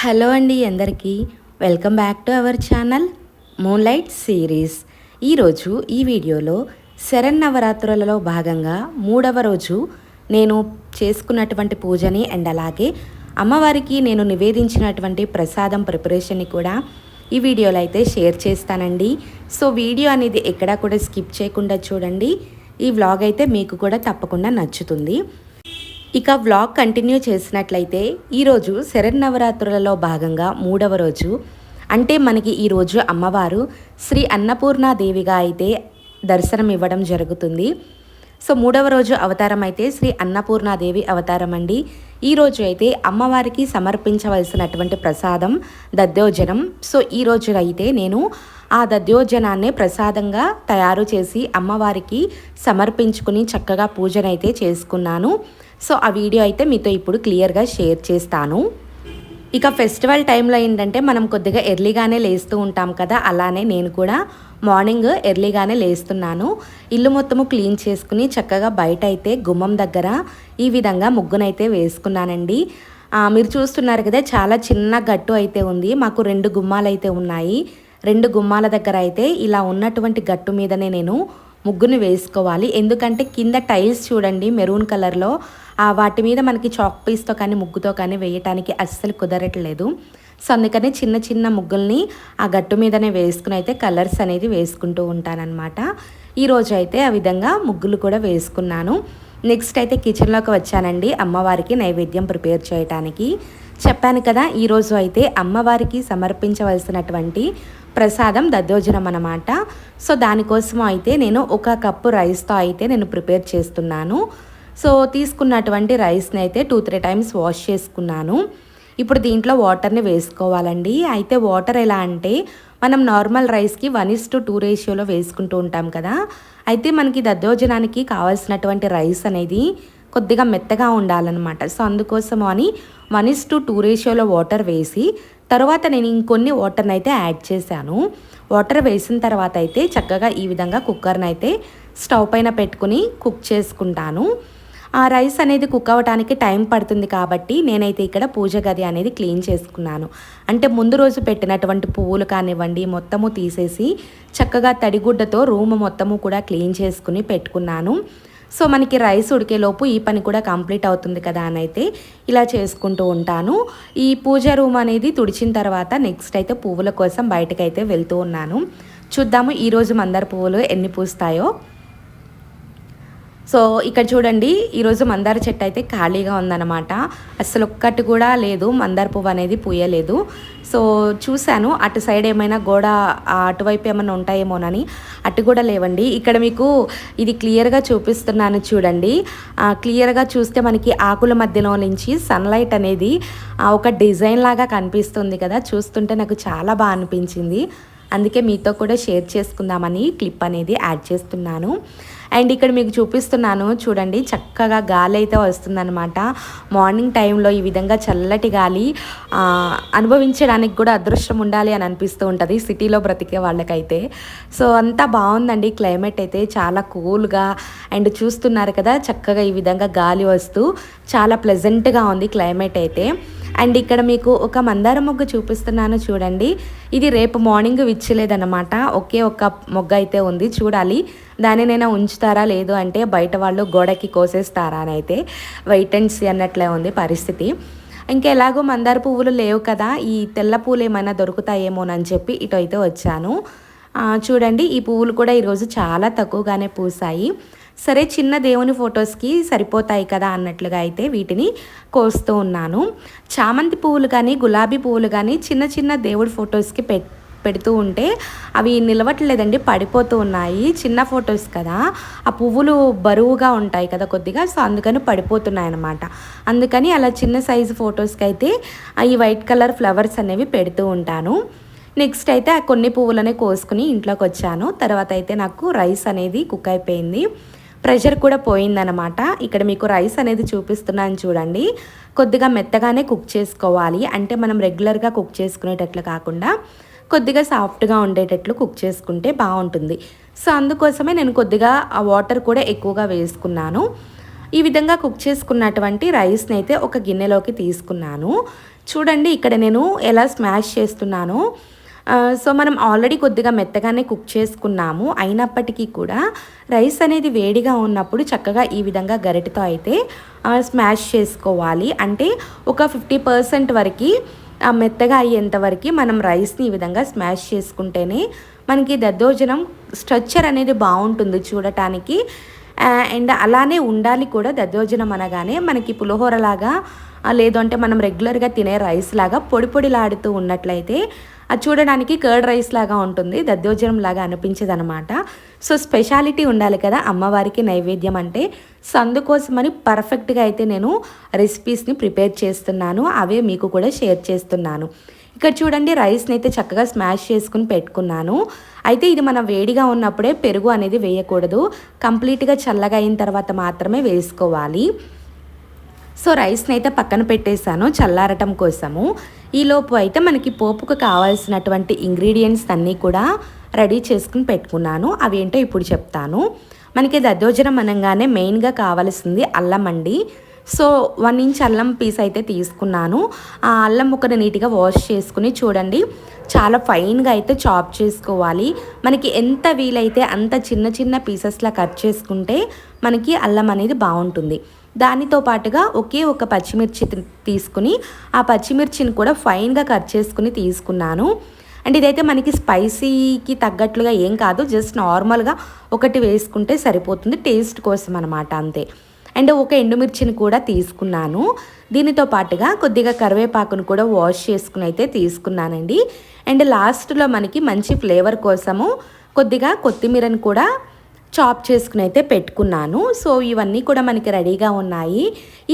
Hello అండి అందరికీ. Welcome back to our channel moonlight series ఈరోజు ఈ వీడియోలో శరన్నవరాత్రులలో భాగంగా మూడవ రోజు నేను చేసుకున్నటువంటి పూజని అండ్ అలాగే అమ్మవారికి నేను నివేదించినటువంటి ప్రసాదం ప్రిపరేషన్ని కూడా ఈ వీడియోలో అయితే షేర్ చేస్తానండి. సో వీడియో అనేది ఎక్కడా కూడా స్కిప్ చేయకుండా చూడండి. ఈ వ్లాగ్ అయితే మీకు కూడా తప్పకుండా నచ్చుతుంది. ఇక వ్లాగ్ కంటిన్యూ చేసినట్లయితే ఈరోజు శరన్నవరాత్రులలో భాగంగా మూడవ రోజు. అంటే మనకి ఈరోజు అమ్మవారు శ్రీ అన్నపూర్ణాదేవిగా అయితే దర్శనం ఇవ్వడం జరుగుతుంది. సో మూడవ రోజు అవతారం అయితే శ్రీ అన్నపూర్ణాదేవి అవతారం అండి. ఈరోజు అయితే అమ్మవారికి సమర్పించవలసినటువంటి ప్రసాదం దద్దోజనం. సో ఈ రోజు అయితే నేను ఆ దద్యోజనాన్ని ప్రసాదంగా తయారు చేసి అమ్మవారికి సమర్పించుకుని చక్కగా పూజనైతే చేసుకున్నాను. సో ఆ వీడియో అయితే మీతో ఇప్పుడు క్లియర్గా షేర్ చేస్తాను. ఇక ఫెస్టివల్ టైంలో ఏంటంటే మనం కొద్దిగా ఎర్లీగానే లేస్తూ ఉంటాం కదా అలానే నేను కూడా మార్నింగ్ ఎర్లీగానే లేస్తున్నాను. ఇల్లు మొత్తము క్లీన్ చేసుకుని చక్కగా బయట అయితే గుమ్మం దగ్గర ఈ విధంగా ముగ్గునైతే వేసుకున్నానండి. మీరు చూస్తున్నారు కదా చాలా చిన్న గట్టు అయితే ఉంది. మాకు రెండు గుమ్మాలు అయితే ఉన్నాయి. రెండు గుమ్మాల దగ్గర అయితే ఇలా ఉన్నటువంటి గట్టు మీదనే నేను ముగ్గుని వేసుకోవాలి. ఎందుకంటే కింద టైల్స్ చూడండి మెరూన్ కలర్లో. వాటి మీద మనకి చాక్ పీస్తో కానీ ముగ్గుతో కానీ వేయటానికి అస్సలు కుదరట్లేదు. సో అందుకని చిన్న చిన్న ముగ్గుల్ని ఆ గట్టు మీదనే వేసుకుని అయితే కలర్స్ అనేది వేసుకుంటూ ఉంటానన్నమాట. ఈరోజు అయితే ఆ విధంగా ముగ్గులు కూడా వేసుకున్నాను. నెక్స్ట్ అయితే కిచెన్లోకి వచ్చానండి. అమ్మవారికి నైవేద్యం ప్రిపేర్ చేయటానికి. చెప్పాను కదా ఈరోజు అయితే అమ్మవారికి సమర్పించవలసినటువంటి ప్రసాదం దద్దోజనం అనమాట సో దానికోసం అయితే నేను ఒక కప్పు రైస్తో అయితే నేను ప్రిపేర్ చేస్తున్నాను. సో తీసుకున్నటువంటి రైస్ని అయితే టూ త్రీ టైమ్స్ వాష్ చేసుకున్నాను. ఇప్పుడు దీంట్లో వాటర్ని వేసుకోవాలండి. అయితే వాటర్ ఎలా అంటే మనం నార్మల్ రైస్కి వన్ ఇస్ టు టూ రేషియోలో వేసుకుంటూ ఉంటాం కదా. అయితే మనకి దద్దోజనానికి కావాల్సినటువంటి రైస్ అనేది కొద్దిగా మెత్తగా ఉండాలన్నమాట. సో అందుకోసం అని వన్ ఇస్ టు టూ రేషియోలో వాటర్ వేసి తర్వాత నేను ఇంకొన్ని వాటర్ని అయితే యాడ్ చేశాను. వాటర్ వేసిన తర్వాత అయితే చక్కగా ఈ విధంగా కుక్కర్ని అయితే స్టవ్ పైన పెట్టుకుని కుక్ చేసుకుంటాను. ఆ రైస్ అనేది కుక్ అవ్వడానికి టైం పడుతుంది కాబట్టి నేనైతే ఇక్కడ పూజ గది అనేది క్లీన్ చేసుకున్నాను. అంటే ముందు రోజు పెట్టినటువంటి పువ్వులు కానివ్వండి మొత్తము తీసేసి చక్కగా తడిగుడ్డతో రూమ్ మొత్తము కూడా క్లీన్ చేసుకుని పెట్టుకున్నాను. సో మనకి రైస్ ఉడికేలోపు ఈ పని కూడా కంప్లీట్ అవుతుంది కదా అని అయితే ఇలా చేసుకుంటూ ఉంటాను. ఈ పూజ రూమ్ అనేది తుడిచిన తర్వాత నెక్స్ట్ అయితే పువ్వుల కోసం బయటకైతే వెళ్తూ ఉన్నాను. చూద్దాము ఈరోజు మందార పువ్వులు ఎన్ని పూస్తాయో. సో ఇక్కడ చూడండి ఈరోజు మందార చెట్టు అయితే ఖాళీగా ఉందన్నమాట. అసలు ఒక్కటి కూడా లేదు మందార పువ్వు అనేది పూయలేదు. సో చూశాను అటు సైడ్ ఏమైనా గోడ అటువైపు ఏమైనా ఉంటాయేమోనని. అటు కూడా లేవండి. ఇక్కడ మీకు ఇది క్లియర్గా చూపిస్తున్నాను చూడండి. క్లియర్గా చూస్తే మనకి ఆకుల మధ్యలో నుంచి సన్లైట్ అనేది ఒక డిజైన్ లాగా కనిపిస్తుంది కదా. చూస్తుంటే నాకు చాలా బాగా అనిపించింది. అందుకే మీతో కూడా షేర్ చేసుకుందామని క్లిప్ అనేది యాడ్ చేస్తున్నాను. అండ్ ఇక్కడ మీకు చూపిస్తున్నాను చూడండి చక్కగా గాలి అయితే వస్తుందన్నమాట. మార్నింగ్ టైంలో ఈ విధంగా చల్లటి గాలి అనుభవించడానికి కూడా అదృష్టం ఉండాలి అని అనిపిస్తూ ఉంటుంది సిటీలో బ్రతికే వాళ్ళకైతే. సో అంతా బాగుందండి క్లైమేట్ అయితే చాలా కూల్గా అండ్ చూస్తున్నారు కదా చక్కగా ఈ విధంగా గాలి వస్తూ చాలా ప్లెజెంట్గా ఉంది క్లైమేట్ అయితే. అండ్ ఇక్కడ మీకు ఒక మందార మొగ్గు చూపిస్తున్నాను చూడండి. ఇది రేపు మార్నింగ్ విచ్చలేదన్నమాట. ఒకే ఒక మొగ్గ అయితే ఉంది. చూడాలి. దాన్ని నేను ఉంచుతారా లేదు అంటే బయట వాళ్ళు గోడకి కోసేస్తారా అని అయితే వెయిట్ అండ్ సీ అన్నట్లే ఉంది పరిస్థితి. ఇంకా ఎలాగో మందార పువ్వులు లేవు కదా. ఈ తెల్ల పూలు ఏమైనా దొరుకుతాయేమోనని చెప్పి ఇటు అయితే వచ్చాను. చూడండి. ఈ పువ్వులు కూడా ఈరోజు చాలా తక్కువగానే పూసాయి. సరే చిన్న దేవుని ఫొటోస్కి సరిపోతాయి కదా అన్నట్లుగా అయితే వీటిని కోస్తూ ఉన్నాను. చామంతి పువ్వులు కానీ గులాబీ పువ్వులు కానీ చిన్న చిన్న దేవుడి ఫొటోస్కి పె పెడుతూ ఉంటే అవి నిలవట్లేదండి పడిపోతూ ఉన్నాయి. చిన్న ఫొటోస్ కదా. ఆ పువ్వులు బరువుగా ఉంటాయి కదా కొద్దిగా సో అందుకని పడిపోతున్నాయి అనమాట అందుకని అలా చిన్న సైజు ఫొటోస్కి అయితే ఈ వైట్ కలర్ ఫ్లవర్స్ అనేవి పెడుతూ ఉంటాను. నెక్స్ట్ అయితే ఆ కొన్ని పువ్వులనే కోసుకుని ఇంట్లోకి వచ్చాను తర్వాత అయితే నాకు రైస్ అనేది కుక్ అయిపోయింది. ప్రెషర్ కూడా పోయిందనమాట ఇక్కడ మీకు రైస్ అనేది చూపిస్తున్నాను చూడండి. కొద్దిగా మెత్తగానే కుక్ చేసుకోవాలి. అంటే మనం రెగ్యులర్గా కుక్ చేసుకునేటట్లు కాకుండా కొద్దిగా సాఫ్ట్గా ఉండేటట్లు కుక్ చేసుకుంటే బాగుంటుంది. సో అందుకోసమే నేను కొద్దిగా ఆ వాటర్ కూడా ఎక్కువగా వేసుకున్నాను. ఈ విధంగా కుక్ చేసుకున్నటువంటి రైస్ని అయితే ఒక గిన్నెలోకి తీసుకున్నాను. చూడండి ఇక్కడ నేను ఎలా స్మాష్ చేస్తున్నానో. సో మనం ఆల్రెడీ కొద్దిగా మెత్తగానే కుక్ చేసుకున్నాము. అయినప్పటికీ కూడా రైస్ అనేది వేడిగా ఉన్నప్పుడు చక్కగా ఈ విధంగా గరిటతో అయితే స్మాష్ చేసుకోవాలి. అంటే ఒక ఫిఫ్టీ పర్సెంట్ వరకు మెత్తగా అయ్యేంతవరకు మనం రైస్ని ఈ విధంగా స్మాష్ చేసుకుంటేనే మనకి దద్దోజనం స్ట్రక్చర్ అనేది బాగుంటుంది చూడటానికి. అండ్ అలానే ఉండాలి కూడా దద్దోజనం అనగానే మనకి పులిహోరలాగా లేదు అంటే మనం రెగ్యులర్గా తినే రైస్ లాగా పొడి పొడిలాడుతూ ఉన్నట్లయితే అది చూడడానికి కర్డ్ రైస్ లాగా ఉంటుంది దద్దోజనం లాగా అనిపించదు అనమాట సో స్పెషాలిటీ ఉండాలి కదా అమ్మవారికి నైవేద్యం అంటే. సో అందుకోసమని పర్ఫెక్ట్గా అయితే నేను రెసిపీస్ని ప్రిపేర్ చేస్తున్నాను అవే మీకు కూడా షేర్ చేస్తున్నాను. ఇక్కడ చూడండి రైస్ని అయితే చక్కగా స్మాష్ చేసుకుని పెట్టుకున్నాను. అయితే ఇది మనం వేడిగా ఉన్నప్పుడే పెరుగు అనేది వేయకూడదు. కంప్లీట్గా చల్లగా అయిన తర్వాత మాత్రమే వేసుకోవాలి. సో రైస్ని అయితే పక్కన పెట్టేశాను చల్లారటం కోసము. ఈలోపు అయితే మనకి పోపుకు కావాల్సినటువంటి ఇంగ్రీడియంట్స్ అన్నీ కూడా రెడీ చేసుకుని పెట్టుకున్నాను. అవేంటో ఇప్పుడు చెప్తాను. మనకి దద్దోజనం అనగానే మెయిన్గా కావాల్సింది అల్లం అండి. సో వన్ ఇంచ్ అల్లం పీస్ అయితే తీసుకున్నాను. ఆ అల్లం ముక్కను నీట్గా వాష్ చేసుకుని చూడండి. చాలా ఫైన్గా అయితే చాప్ చేసుకోవాలి. మనకి ఎంత వీలైతే అంత చిన్న చిన్న పీసెస్లా కట్ చేసుకుంటే మనకి అల్లం అనేది బాగుంటుంది. దానితో పాటుగా ఒకే ఒక పచ్చిమిర్చి తీసుకుని ఆ పచ్చిమిర్చిని కూడా ఫైన్గా కట్ చేసుకుని తీసుకున్నాను. అండ్ ఇదైతే మనకి స్పైసీకి తగ్గట్లుగా ఏం కాదు జస్ట్ నార్మల్గా ఒకటి వేసుకుంటే సరిపోతుంది టేస్ట్ కోసం అనమాట అంతే. అండ్ ఒక ఎండుమిర్చిని కూడా తీసుకున్నాను. దీనితో పాటుగా కొద్దిగా కరివేపాకును కూడా వాష్ చేసుకుని అయితే తీసుకున్నానండి. అండ్ లాస్ట్లో మనకి మంచి ఫ్లేవర్ కోసము కొద్దిగా కొత్తిమీరని కూడా చాప్ చేసుకుని అయితే పెట్టుకున్నాను. సో ఇవన్నీ కూడా మనకి రెడీగా ఉన్నాయి.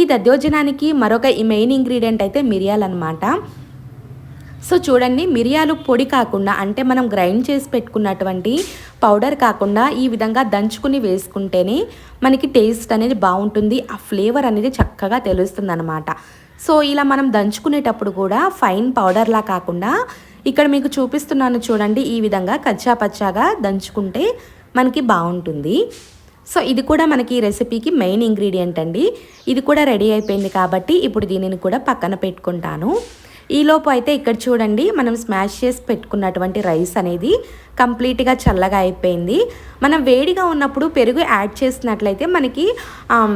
ఈ దద్యోజనానికి మరొక ఈ మెయిన్ ఇంగ్రీడియంట్ అయితే మిరియాలు అనమాట సో చూడండి మిరియాలు పొడి కాకుండా అంటే మనం గ్రైండ్ చేసి పెట్టుకున్నటువంటి పౌడర్ కాకుండా ఈ విధంగా దంచుకుని వేసుకుంటేనే మనకి టేస్ట్ అనేది బాగుంటుంది. ఆ ఫ్లేవర్ అనేది చక్కగా తెలుస్తుంది అనమాట సో ఇలా మనం దంచుకునేటప్పుడు కూడా ఫైన్ పౌడర్లా కాకుండా ఇక్కడ మీకు చూపిస్తున్నాను చూడండి ఈ విధంగా కచ్చా పచ్చాగా దంచుకుంటే మనకి బాగుంటుంది. సో ఇది కూడా మనకి రెసిపీకి మెయిన్ ఇంగ్రీడియంట్ అండి. ఇది కూడా రెడీ అయిపోయింది కాబట్టి ఇప్పుడు దీనిని కూడా పక్కన పెట్టుకుంటాను. ఈలోపు అయితే ఇక్కడ చూడండి మనం స్మాష్ చేసి పెట్టుకున్నటువంటి రైస్ అనేది కంప్లీట్గా చల్లగా అయిపోయింది. మనం వేడిగా ఉన్నప్పుడు పెరుగు యాడ్ చేసినట్లయితే మనకి um,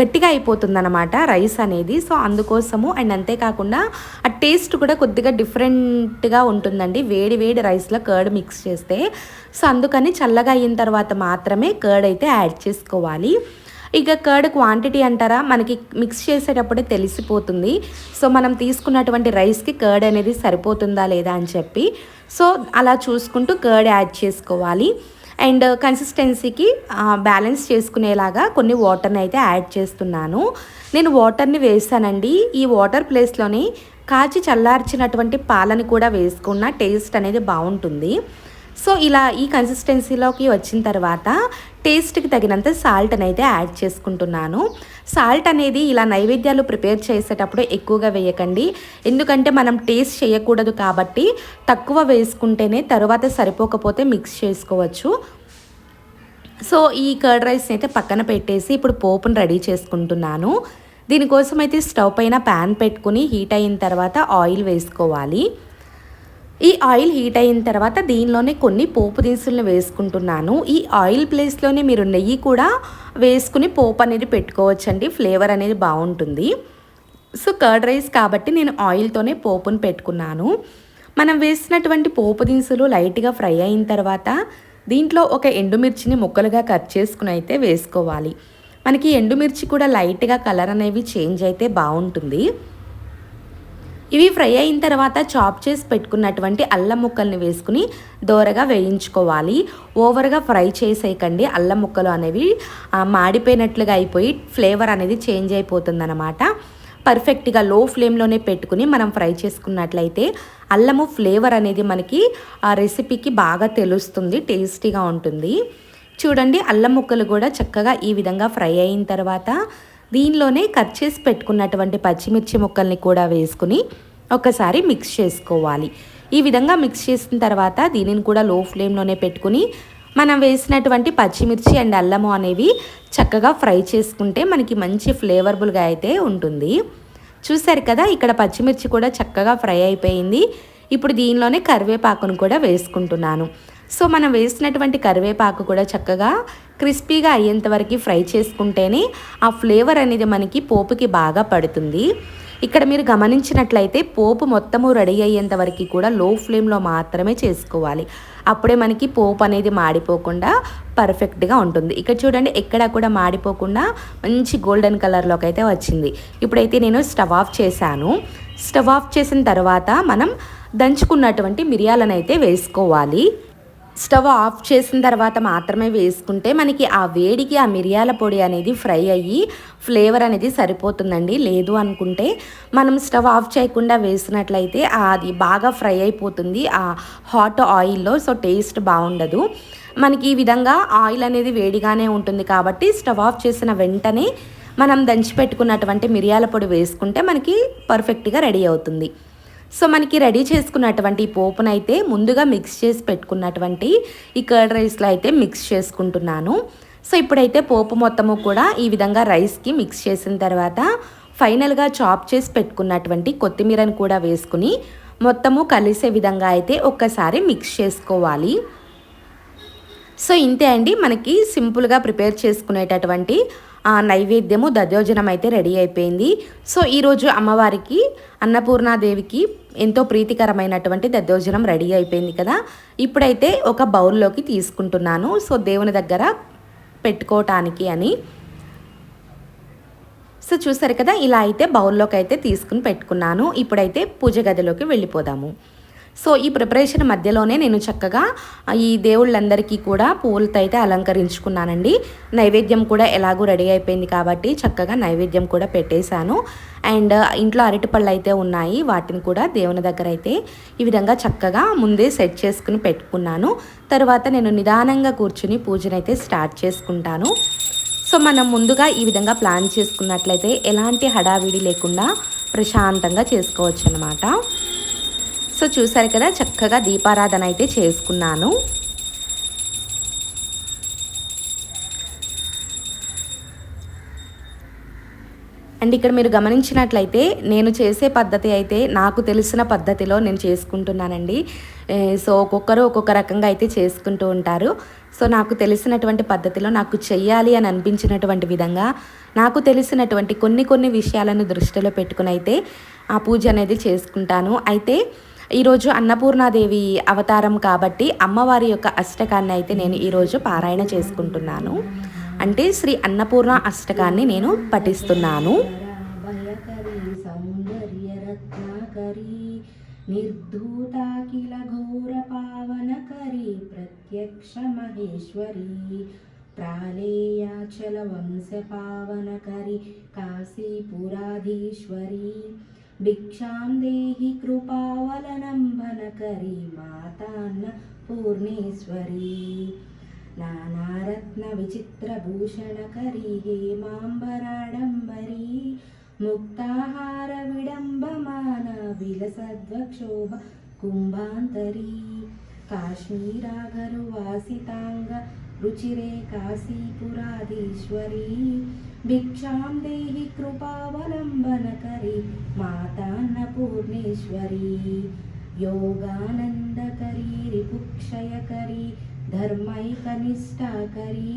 గట్టిగా అయిపోతుందన్నమాట రైస్ అనేది. సో అందుకోసము అండ్ అంతేకాకుండా ఆ టేస్ట్ కూడా కొద్దిగా డిఫరెంట్గా ఉంటుందండి. వేడి వేడి రైస్లో కర్డ్ మిక్స్ చేస్తే. సో అందుకని చల్లగా అయిన తర్వాత మాత్రమే కర్డ్ అయితే యాడ్ చేసుకోవాలి. ఇక కర్డ్ క్వాంటిటీ అంటారా? మనకి మిక్స్ చేసేటప్పుడే తెలిసిపోతుంది. సో మనం తీసుకున్నటువంటి రైస్కి కర్డ్ అనేది సరిపోతుందా లేదా అని చెప్పి. సో అలా చూసుకుంటూ కర్డ్ యాడ్ చేసుకోవాలి. అండ్ కన్సిస్టెన్సీకి బ్యాలెన్స్ చేసుకునేలాగా కొన్ని వాటర్ని అయితే యాడ్ చేస్తున్నాను. నేను వాటర్ని వేసానండి. ఈ వాటర్ ప్లేస్లోనే కాచి చల్లార్చినటువంటి పాలని కూడా వేసుకున్న టేస్ట్ అనేది బాగుంటుంది. సో ఇలా ఈ కన్సిస్టెన్సీలోకి వచ్చిన తర్వాత టేస్ట్కి తగినంత సాల్ట్ అయితే యాడ్ చేసుకుంటున్నాను. సాల్ట్ అనేది ఇలా నైవేద్యాలు ప్రిపేర్ చేసేటప్పుడు ఎక్కువగా వేయకండి. ఎందుకంటే మనం టేస్ట్ చేయకూడదు కాబట్టి తక్కువ వేసుకుంటేనే తర్వాత సరిపోకపోతే మిక్స్ చేసుకోవచ్చు. సో ఈ కర్డ్ రైస్ని అయితే పక్కన పెట్టేసి ఇప్పుడు పోపును రెడీ చేసుకుంటున్నాను. దీనికోసం అయితే స్టవ్ పైన ప్యాన్ పెట్టుకుని హీట్ అయిన తర్వాత ఆయిల్ వేసుకోవాలి. ఈ ఆయిల్ హీట్ అయిన తర్వాత దీనిలోనే కొన్ని పోపు దినుసులను వేసుకుంటున్నాను. ఈ ఆయిల్ ప్లేస్లోనే మీరు నెయ్యి కూడా వేసుకుని పోపు అనేది పెట్టుకోవచ్చండి. ఫ్లేవర్ అనేది బాగుంటుంది. సో కర్డ్ రైస్ కాబట్టి నేను ఆయిల్తోనే పోపును పెట్టుకున్నాను. మనం వేసినటువంటి పోపు దినుసులు లైట్గా ఫ్రై అయిన తర్వాత దీంట్లో ఒక ఎండుమిర్చిని ముక్కలుగా కట్ చేసుకుని అయితే వేసుకోవాలి. మనకి ఎండుమిర్చి కూడా లైట్గా కలర్ అనేవి చేంజ్ అయితే బాగుంటుంది. ఇవి ఫ్రై అయిన తర్వాత చాప్ చేసి పెట్టుకున్నటువంటి అల్లం ముక్కల్ని వేసుకుని దోరగా వేయించుకోవాలి. ఓవర్గా ఫ్రై చేసేయకండి. అల్లం ముక్కలు అనేవి మాడిపోయినట్లుగా అయిపోయి ఫ్లేవర్ అనేది చేంజ్ అయిపోతుందన్నమాట. పర్ఫెక్ట్గా లో ఫ్లేమ్లోనే పెట్టుకుని మనం ఫ్రై చేసుకున్నట్లయితే అల్లము ఫ్లేవర్ అనేది మనకి ఆ రెసిపీకి బాగా తెలుస్తుంది టేస్టీగా ఉంటుంది. చూడండి అల్లం ముక్కలు కూడా చక్కగా ఈ విధంగా ఫ్రై అయిన తర్వాత దీనిలోనే కట్ చేసి పెట్టుకున్నటువంటి పచ్చిమిర్చి ముక్కల్ని కూడా వేసుకుని ఒకసారి మిక్స్ చేసుకోవాలి. ఈ విధంగా మిక్స్ చేసిన తర్వాత దీనిని కూడా లో ఫ్లేమ్లోనే పెట్టుకుని మనం వేసినటువంటి పచ్చిమిర్చి అండ్ అల్లము అనేవి చక్కగా ఫ్రై చేసుకుంటే మనకి మంచి ఫ్లేవర్బుల్గా అయితే ఉంటుంది. చూసారు కదా ఇక్కడ పచ్చిమిర్చి కూడా చక్కగా ఫ్రై అయిపోయింది. ఇప్పుడు దీనిలోనే కరివేపాకును కూడా వేసుకుంటున్నాను. సో మనం వేసినటువంటి కరివేపాకు కూడా చక్కగా క్రిస్పీగా అయ్యేంత వరకు ఫ్రై చేసుకుంటేనే ఆ ఫ్లేవర్ అనేది మనకి పోపుకి బాగా పడుతుంది. ఇక్కడ మీరు గమనించినట్లయితే పోపు మొత్తము రెడీ అయ్యేంత వరకు కూడా లో ఫ్లేమ్లో మాత్రమే చేసుకోవాలి. అప్పుడే మనకి పోపు అనేది మాడిపోకుండా పర్ఫెక్ట్గా ఉంటుంది. ఇక్కడ చూడండి ఎక్కడ కూడా మాడిపోకుండా మంచి గోల్డెన్ కలర్లోకి అయితే వచ్చింది. ఇప్పుడైతే నేను స్టవ్ ఆఫ్ చేశాను. స్టవ్ ఆఫ్ చేసిన తర్వాత మనం దంచుకున్నటువంటి మిరియాలను అయితే వేసుకోవాలి. స్టవ్ ఆఫ్ చేసిన తర్వాత మాత్రమే వేసుకుంటే మనకి ఆ వేడికి ఆ మిరియాల పొడి అనేది ఫ్రై అయ్యి ఫ్లేవర్ అనేది సరిపోతుందండి. లేదు అనుకుంటే మనం స్టవ్ ఆఫ్ చేయకుండా వేసినట్లయితే అది బాగా ఫ్రై అయిపోతుంది. ఆ హాట్ ఆయిల్లో సో టేస్ట్ బాగుండదు. మనకి ఈ విధంగా ఆయిల్ అనేది వేడిగానే ఉంటుంది కాబట్టి స్టవ్ ఆఫ్ చేసిన వెంటనే మనం దంచి పెట్టుకున్నటువంటి మిరియాల పొడి వేసుకుంటే మనకి పర్ఫెక్ట్గా రెడీ అవుతుంది. సో మనకి రెడీ చేసుకున్నటువంటి పోపునైతే ముందుగా మిక్స్ చేసి పెట్టుకున్నటువంటి ఈ కర్డ్ రైస్లో అయితే మిక్స్ చేసుకుంటున్నాను. సో ఇప్పుడైతే పోపు మొత్తము కూడా ఈ విధంగా రైస్కి మిక్స్ చేసిన తర్వాత ఫైనల్గా చాప్ చేసి పెట్టుకున్నటువంటి కొత్తిమీరను కూడా వేసుకుని మొత్తము కలిసే విధంగా అయితే ఒక్కసారి మిక్స్ చేసుకోవాలి. సో ఇంతే అండి. మనకి సింపుల్గా ప్రిపేర్ చేసుకునేటటువంటి నైవేద్యము దద్యోజనం అయితే రెడీ అయిపోయింది. సో ఈరోజు అమ్మవారికి అన్నపూర్ణాదేవికి ఎంతో ప్రీతికరమైనటువంటి దద్దోజనం రెడీ అయిపోయింది కదా. ఇప్పుడైతే ఒక బౌల్లోకి తీసుకుంటున్నాను. సో దేవుని దగ్గర పెట్టుకోవటానికి అని. సో చూసారు కదా ఇలా అయితే బౌల్లోకి అయితే తీసుకుని పెట్టుకున్నాను. ఇప్పుడైతే పూజ గదిలోకి వెళ్ళిపోదాము. సో ఈ ప్రిపరేషన్ మధ్యలోనే నేను చక్కగా ఈ దేవుళ్ళందరికీ కూడా పూలతో అయితే అలంకరించుకున్నానండి. నైవేద్యం కూడా ఎలాగూ రెడీ అయిపోయింది కాబట్టి చక్కగా నైవేద్యం కూడా పెట్టేశాను. అండ్ ఇంట్లో అరటిపళ్ళు అయితే ఉన్నాయి. వాటిని కూడా దేవుని దగ్గర అయితే ఈ విధంగా చక్కగా ముందే సెట్ చేసుకుని పెట్టుకున్నాను. తర్వాత నేను నిదానంగా కూర్చుని పూజనైతే స్టార్ట్ చేసుకుంటాను. సో మనం ముందుగా ఈ విధంగా ప్లాన్ చేసుకున్నట్లయితే ఎలాంటి హడావిడి లేకుండా ప్రశాంతంగా చేసుకోవచ్చు అనమాట సో చూసారు కదా చక్కగా దీపారాధన అయితే చేసుకున్నాను. అండ్ ఇక్కడ మీరు గమనించినట్లయితే నేను చేసే పద్ధతి అయితే నాకు తెలిసిన పద్ధతిలో నేను చేసుకుంటున్నానండి. సో ఒక్కొక్కరు ఒక్కొక్క రకంగా అయితే చేసుకుంటూ ఉంటారు. సో నాకు తెలిసినటువంటి పద్ధతిలో నాకు చెయ్యాలి అని అనిపించినటువంటి విధంగా నాకు తెలిసినటువంటి కొన్ని కొన్ని విషయాలను దృష్టిలో పెట్టుకుని అయితే ఆ పూజ అనేది చేసుకుంటాను. అయితే ఈరోజు అన్నపూర్ణాదేవి అవతారం కాబట్టి అమ్మవారి యొక్క అష్టకాన్ని అయితే నేను ఈరోజు పారాయణ చేసుకుంటున్నాను. అంటే శ్రీ అన్నపూర్ణ అష్టకాన్ని నేను పఠిస్తున్నాను. నిర్ధూతాకిల ఘోర పావనకరి ప్రత్యక్ష మహేశ్వరి ప్రాళేయాచల వంశ పావనకరి కాశీపురాధీశ్వరి భిక్షాం దేహి కృపావలనంబనకరి మాతాన్న పూర్ణేశ్వరి నానారత్న విచిత్రభూషణకరి హేమాంబరాడంబరీ ముక్తాహార విడంబమాన విలసద్వక్షోభ కుంభాంతరీ కాశ్మీరాగరు వాసితాంగ రుచిరే కాశీపురాధీశ్వరీ భిక్షాం దేహి కృపావలంబనకరి మాతాన్నపూర్ణేశ్వరి యోగానందకరి రిపుక్షయకరి ధర్మైకనిష్టాకరి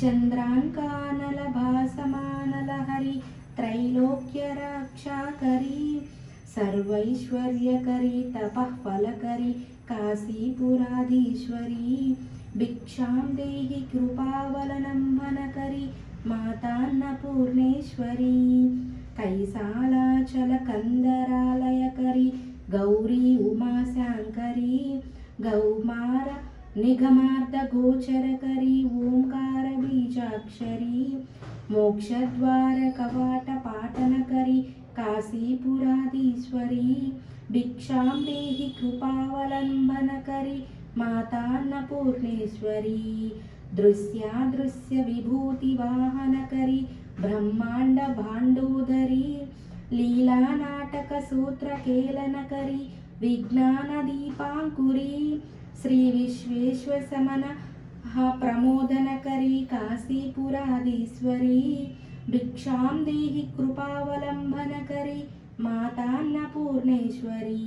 చంద్రాంకానల భాసమానల హరి త్రైలోక్యరాక్షాకరి సర్వైశ్వర్యకరి తపఃఫలకరి కాశీపురాధీశ్వరి. భిక్షాం దేహి కృపావలనంబనకరి మాతాన్న పూర్ణేశ్వరి కైసాలాచల కందరాలయకరి గౌరీ ఉమాశాంకరి గౌమార నిగమార్థ గోచరకరి ఓంకార బీజాక్షరి మోక్షద్వార కవాట పాటనకరి కాశీపురాధీశ్వరి భిక్షాం దేహి కృపావలంబనకరి మాతాన్న పూర్ణేశ్వరి दृश्यादृश्यविभूतिवाहनकरी ब्रह्माण्डभाण्डोदरी लीलानाटकसूत्रकेलनकरी विज्ञानदीपाङ्कुरी श्रीविश्वेश्वसमन प्रमोदनकरी काशीपुराधीश्वरी भिक्षां देहि कृपावलम्बनकरी मातान्नपूर्णेश्वरी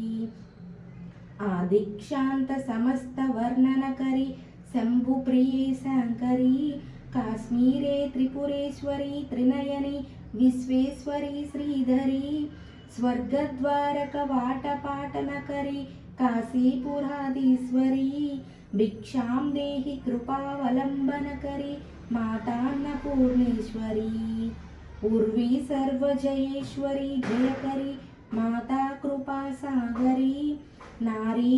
आदिक्षान्तसमस्तवर्णनकरी शम्भुप्रिये शङ्करी काश्मीरे त्रिपुरेश्वरी त्रिनयनी विश्वेश्वरी श्रीधरी स्वर्गद्वारकवाटपाटनकरी काशीपुराधीश्वरी भिक्षां देहि कृपावलम्बनकरी मातान्नपूर्णेश्वरी उर्वी सर्वजयेश्वरी जयकरी माता कृपासागरी नारी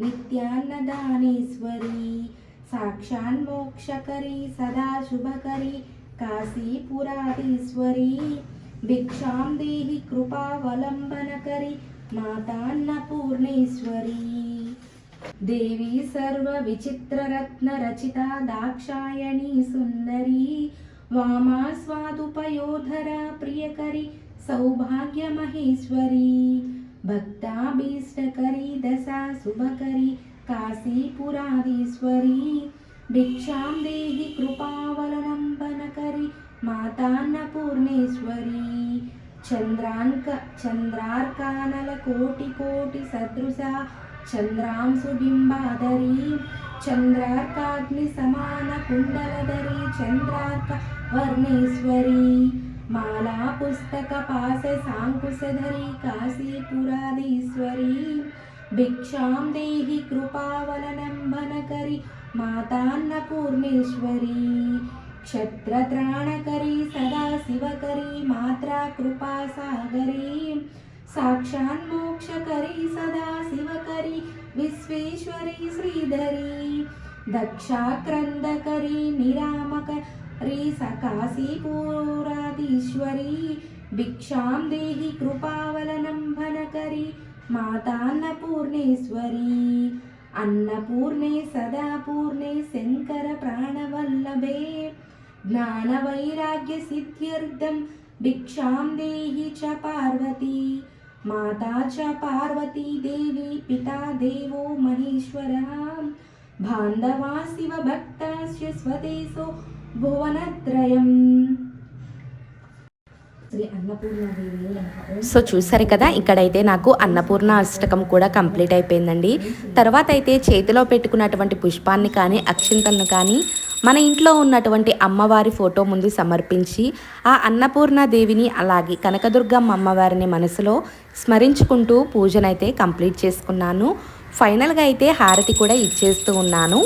నిత్యాన్నదానేశ్వరి సాక్షాన్మోక్షకరి సదాశుభకరి కాశీపురాధీశ్వరి భిక్షాం దేహి కృపావలంబనకరి మాతాన్నపూర్ణేశ్వరి దేవి సర్వ విచిత్రరత్న రచిత దాక్షాయణి సుందరి వామాస్వాదుపయోధర ప్రియకరి సౌభాగ్య भक्ताभीष्टकरी दशा शुभकरी काशीपुराधीश्वरी भिक्षां देहि कृपावलम्बनकरी मातान्नपूर्णेश्वरी चन्द्राङ्क चन्द्रार्कानलकोटिकोटिसदृशा चन्द्रांशुबिम्बाधरी चन्द्रार्काग्निसमानकुण्डलधरी चन्द्रार्क वर्णेश्वरी माला पुस्तकपाश साङ्कुशधरी काशीपुराधीश्वरी भिक्षां देहि कृपावलम्बनकरी मातान्नपूर्णेश्वरी क्षत्रत्राणकरी सदा शिवकरी मात्रा कृपासागरी साक्षान्मोक्षकरी सदा शिवकरी विश्वेश्वरी श्रीधरी दक्षाक्रन्दकरी రీ సకాశీపురాధీశ్వరీ భిక్షాం దేహి కృపావలనంబనకరి మాతాన్నపూర్ణేశ్వరీ అన్నపూర్ణే సదా పూర్ణే శంకర ప్రాణవల్లభే జ్ఞానవైరాగ్య సిద్ధ్యర్థం భిక్షాం దేహి చ పార్వతీ మాతా చ పార్వతీ దేవి పితా దేవో మహేశ్వర బాంధవాసివ భక్తాస్య స్వదేశో భువనత్రయం. సో చూసారు కదా ఇక్కడైతే నాకు అన్నపూర్ణ అష్టకం కూడా కంప్లీట్ అయిపోయిందండి. తర్వాత అయితే చేతిలో పెట్టుకున్నటువంటి పుష్పాన్ని కానీ అక్షింతలను కానీ మన ఇంట్లో ఉన్నటువంటి అమ్మవారి ఫోటో ముందు సమర్పించి ఆ అన్నపూర్ణ దేవిని అలాగే కనకదుర్గమ్మ అమ్మవారిని మనసులో స్మరించుకుంటూ పూజనైతే కంప్లీట్ చేసుకున్నాను. ఫైనల్గా అయితే హారతి కూడా ఇచ్చేస్తూ ఉన్నాను.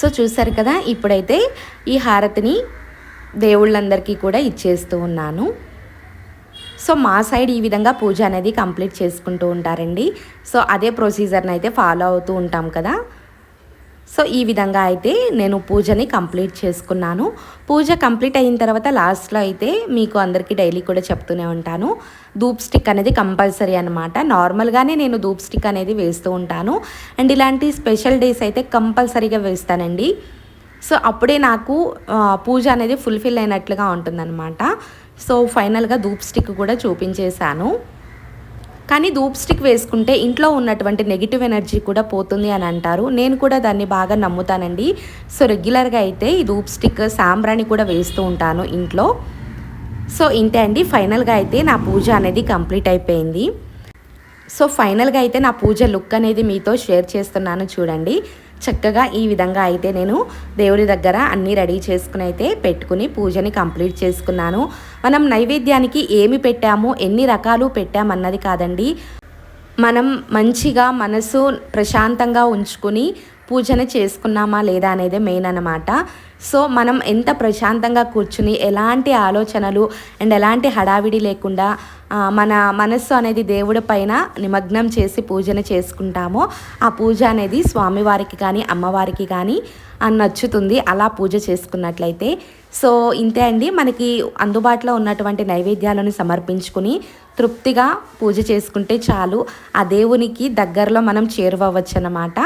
సో చూసారు కదా ఇప్పుడైతే ఈ హారతిని దేవుళ్ళందరికీ కూడా ఇచ్చేస్తూ ఉన్నాను. సో మా సైడ్ ఈ విధంగా పూజ అనేది కంప్లీట్ చేసుకుంటూ ఉంటారండి. సో అదే ప్రొసీజర్ని అయితే ఫాలో అవుతూ ఉంటాం కదా. సో ఈ విధంగా అయితే నేను పూజని కంప్లీట్ చేసుకున్నాను. పూజ కంప్లీట్ అయిన తర్వాత లాస్ట్లో అయితే మీకు అందరికీ డైలీ కూడా చెప్తూనే ఉంటాను. ధూప్ స్టిక్ అనేది కంపల్సరీ అనమాట నార్మల్గానే నేను ధూప్ స్టిక్ అనేది వేస్తూ ఉంటాను. అండ్ ఇలాంటి స్పెషల్ డేస్ అయితే కంపల్సరీగా వేస్తానండి. సో అప్పుడే నాకు పూజ అనేది ఫుల్ఫిల్ అయినట్లుగా ఉంటుందన్నమాట. సో ఫైనల్గా ధూప్ స్టిక్ కూడా చూపించేశాను. కానీ ధూప్ స్టిక్ వేసుకుంటే ఇంట్లో ఉన్నటువంటి నెగిటివ్ ఎనర్జీ కూడా పోతుంది అని అంటారు. నేను కూడా దాన్ని బాగా నమ్ముతానండి. సో రెగ్యులర్గా అయితే ఈ ధూప్ స్టిక్ సాంబ్రాణి కూడా వేస్తూ ఉంటాను ఇంట్లో. సో ఇంతే అండి. ఫైనల్గా అయితే నా పూజ అనేది కంప్లీట్ అయిపోయింది. సో ఫైనల్గా అయితే నా పూజ లుక్ అనేది మీతో షేర్ చేస్తున్నాను చూడండి. చక్కగా ఈ విధంగా అయితే నేను దేవుడి దగ్గర అన్నీ రెడీ చేసుకుని అయితే పెట్టుకుని పూజని కంప్లీట్ చేసుకున్నాను. మనం నైవేద్యానికి ఏమి పెట్టాము ఎన్ని రకాలు పెట్టామన్నది కాదండి. మనం మంచిగా మనసు ప్రశాంతంగా ఉంచుకుని పూజన చేసుకున్నామా లేదా అనేది మెయిన్ అనమాట సో మనం ఎంత ప్రశాంతంగా కూర్చుని ఎలాంటి ఆలోచనలు అండ్ ఎలాంటి హడావిడి లేకుండా మన మనస్సు అనేది దేవుడి పైన నిమగ్నం చేసి పూజన చేసుకుంటామో ఆ పూజ అనేది స్వామివారికి కానీ అమ్మవారికి కానీ నచ్చుతుంది. అలా పూజ చేసుకున్నట్లయితే సో ఇంతే అండి. మనకి అందుబాటులో ఉన్నటువంటి నైవేద్యాలను సమర్పించుకుని తృప్తిగా పూజ చేసుకుంటే చాలు. ఆ దేవునికి దగ్గరలో మనం చేరువవచ్చు అన్నమాట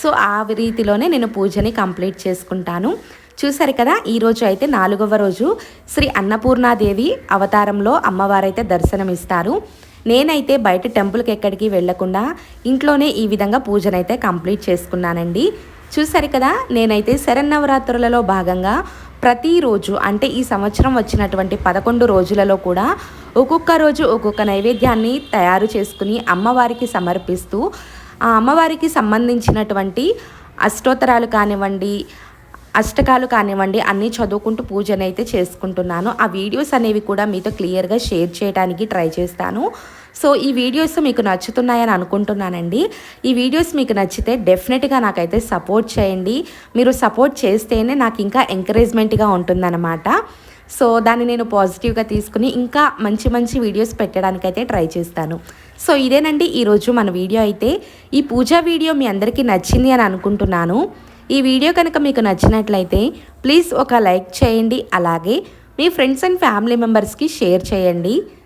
సో ఆ రీతిలోనే నేను పూజని కంప్లీట్ చేసుకుంటాను. చూసారు కదా ఈరోజు అయితే నాలుగవ రోజు శ్రీ అన్నపూర్ణాదేవి అవతారంలో అమ్మవారైతే దర్శనమిస్తారు. నేనైతే బయట టెంపుల్కి ఎక్కడికి వెళ్ళకుండా ఇంట్లోనే ఈ విధంగా పూజనైతే కంప్లీట్ చేసుకున్నానండి. చూసారు కదా? నేనైతే శరన్నవరాత్రులలో భాగంగా ప్రతిరోజు అంటే ఈ సంవత్సరం వచ్చినటువంటి పదకొండు రోజులలో కూడా ఒక్కొక్క రోజు ఒక్కొక్క నైవేద్యాన్ని తయారు చేసుకుని అమ్మవారికి సమర్పిస్తూ ఆ అమ్మవారికి సంబంధించినటువంటి అష్టోత్తరాలు కానివ్వండి అష్టకాలు కానివ్వండి అన్నీ చదువుకుంటూ పూజనైతే చేసుకుంటున్నాను. ఆ వీడియోస్ అనేవి కూడా మీతో క్లియర్గా షేర్ చేయడానికి ట్రై చేస్తాను. సో ఈ వీడియోస్ మీకు నచ్చుతున్నాయని అనుకుంటున్నానండి. ఈ వీడియోస్ మీకు నచ్చితే డెఫినెట్గా నాకైతే సపోర్ట్ చేయండి. మీరు సపోర్ట్ చేస్తేనే నాకు ఇంకా ఎంకరేజ్మెంట్గా ఉంటుందన్నమాట. సో దాన్ని నేను పాజిటివ్గా తీసుకుని ఇంకా మంచి మంచి వీడియోస్ పెట్టడానికైతే ట్రై చేస్తాను. సో ఇదేనండి ఈరోజు మన వీడియో అయితే. ఈ పూజా వీడియో మీ అందరికీ నచ్చింది అని అనుకుంటున్నాను. ఈ వీడియో కనుక మీకు నచ్చినట్లయితే ప్లీజ్ ఒక లైక్ చేయండి. అలాగే మీ ఫ్రెండ్స్ అండ్ ఫ్యామిలీ మెంబర్స్కి షేర్ చేయండి.